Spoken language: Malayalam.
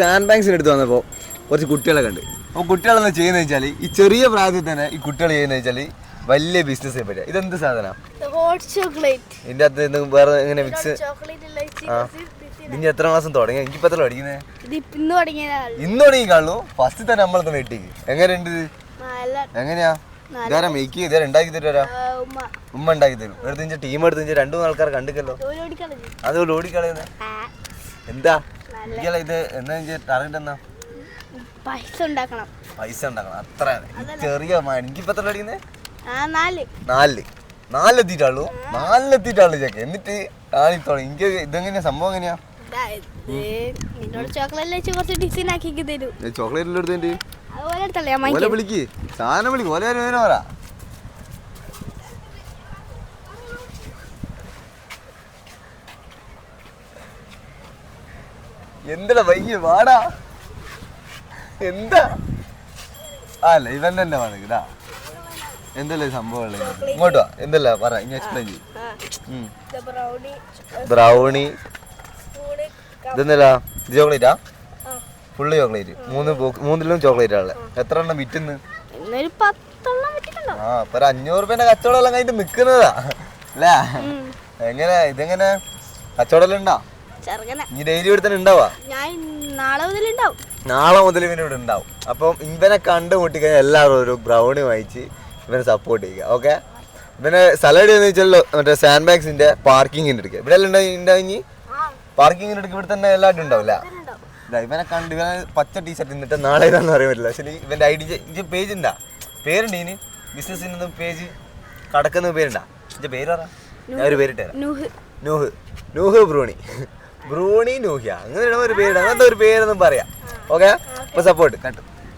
സ്റ്റാൻഡ് ബാങ്ക്സിന് എടുത്ത് വന്നപ്പോൾ കുറച്ച് കുട്ടികളെ കണ്ട്. അപ്പോൾ കുട്ടികളെന്ന് ചെയ്യുന്നത് വെച്ചാൽ ഈ ചെറിയ പ്രായത്തിൽ തന്നെ ഈ കുട്ടികൾ ചെയ്യുന്നത് വെച്ചാൽ വലിയ ബിസിനസ് പറ്റുക ഇതെന്ത് സാധനം? ഇതിന്റെ അകത്ത് വേറെ എങ്ങനെ മിക്സ് ഇനി എത്ര മാസം തുടങ്ങി എനിക്ക് എത്ര പഠിക്കുന്നത് ഇത് ഇന്ന് തുടങ്ങി കാണുള്ളൂ ഫസ്റ്റ് തന്നെ നമ്മളെ തന്നെ വെട്ടിക്ക് എങ്ങനെയുണ്ട് ഇത്? നല്ല എങ്ങനെയാ? ഇതാരാ മേക്ക് ഇതാരാ ഉണ്ടാക്കി തരുവാ ഉമ്മ. ഉമ്മ ഉണ്ടാക്കി തരും. എടുത്ത് ടീം എടുത്ത് രണ്ടു മൂന്ന് ആൾക്കാർ കണ്ടിക്കല്ലോ. അത് ഓടിക്കളയുന്നത് എന്താ? എനിക്കല്ല ഇത് എന്താ ടാർഗറ്റ് എന്നാ പൈസ ഉണ്ടാക്കണം. പൈസ ഉണ്ടാക്കണം. അത്ര. ചെറിയ എനിക്കിപ്പോ എത്ര അടിക്കുന്നത് നാല്. നാല്. നാലിൽ നാലിലെത്തിയിട്ടുള്ളൂ നാലിലെത്തിയിട്ടുള്ളൂ ചേക്ക് എന്നിട്ട് ആണിത്തോളം എനിക്ക് ഇതെങ്ങനെയാ? സംഭവം എങ്ങനെയാ? ചോക്ലേറ്റ് വിളിക്ക്. സാധനം വിളിക്കും. ഓല വരെ പറ. എന്താ വൈകി? വാടാ. എന്താ? അല്ല ഇവൻ തന്നെ വന്നിട്ടാ എന്തല്ലേ സംഭവം ഉള്ളത്? ഇങ്ങോട്ട് വാ. എന്തല്ല? പറ ഇനി എക്സ്പ്ലെയിൻ ചെയ്യും. ബ്രൗണി ബ്രൗണി സ്പൂണ് ഇതെന്നല്ല ഇത് ചോക്ലേറ്റാ ഫുള്ള് ചോക്ലേറ്റ് മൂന്ന് മൂന്നിലും ചോക്ലേറ്റ് ആണല്ലേ എത്ര എണ്ണം വിറ്റുന്ന്? ആ ഇപ്പൊ ഒരു അഞ്ഞൂറ് രൂപേന്റെ കച്ചവടം എല്ലാം കഴിഞ്ഞിട്ട് നിക്കുന്നതാ. അല്ലേ? എങ്ങനെ? ഇതെങ്ങനെ? കച്ചവടം എല്ലാം ഉണ്ടാ? ചെറുങ്ങനെ നീ ഡെയിലി ഇവിടെ തന്നെ ഉണ്ടാവാ ഞാൻ നാളെ നാളെ മുതൽ ഇവന് ഇവിടെ ഉണ്ടാവും. അപ്പം ഇവനെ കണ്ടുമുട്ടി കഴിഞ്ഞാൽ എല്ലാവരും ഒരു ബ്രൗണി വാങ്ങിച്ച് ഇവനെ സപ്പോർട്ട് ചെയ്യുക. ഓക്കെ ഇവനെ സലഡ് എന്ന് വെച്ചാലോ മറ്റേ സാൻഡ് ബാഗ്സിന്റെ പാർക്കിങ്ങിന്റെ എടുക്കുക ഇവിടെ എല്ലാം ഉണ്ടായി പാർക്കിങ്ങിന്റെ അടുക്ക് ഇവിടെ തന്നെ എല്ലാവരും ഉണ്ടാവില്ല ഇവനെ കണ്ട് ഇവനെ പച്ച ടീഷർട്ട് ഇന്നിട്ട് നാളെ ഇതാണെന്ന് അറിയാൻ പറ്റില്ല. പക്ഷേ ഇവന്റെ ഐ ഡി പേജ് ഉണ്ടാ പേരുണ്ട് ഇനി. ബിസിനസ്സിന് പേജ് കടക്കുന്ന പേരുണ്ടാ? ഇതിന്റെ പേര് പറ. ഞാൻ ഒരു പേരിട്ട് നൂഹ്. നൂഹ്. ബ്രൂണി ബ്രൂണി നൂഹ്യ. അങ്ങനെ ഒരു പേര്? അങ്ങനത്തെ ഒരു പേരൊന്നും പറയാം. ഓക്കെ അപ്പൊ സപ്പോർട്ട് കട്ടു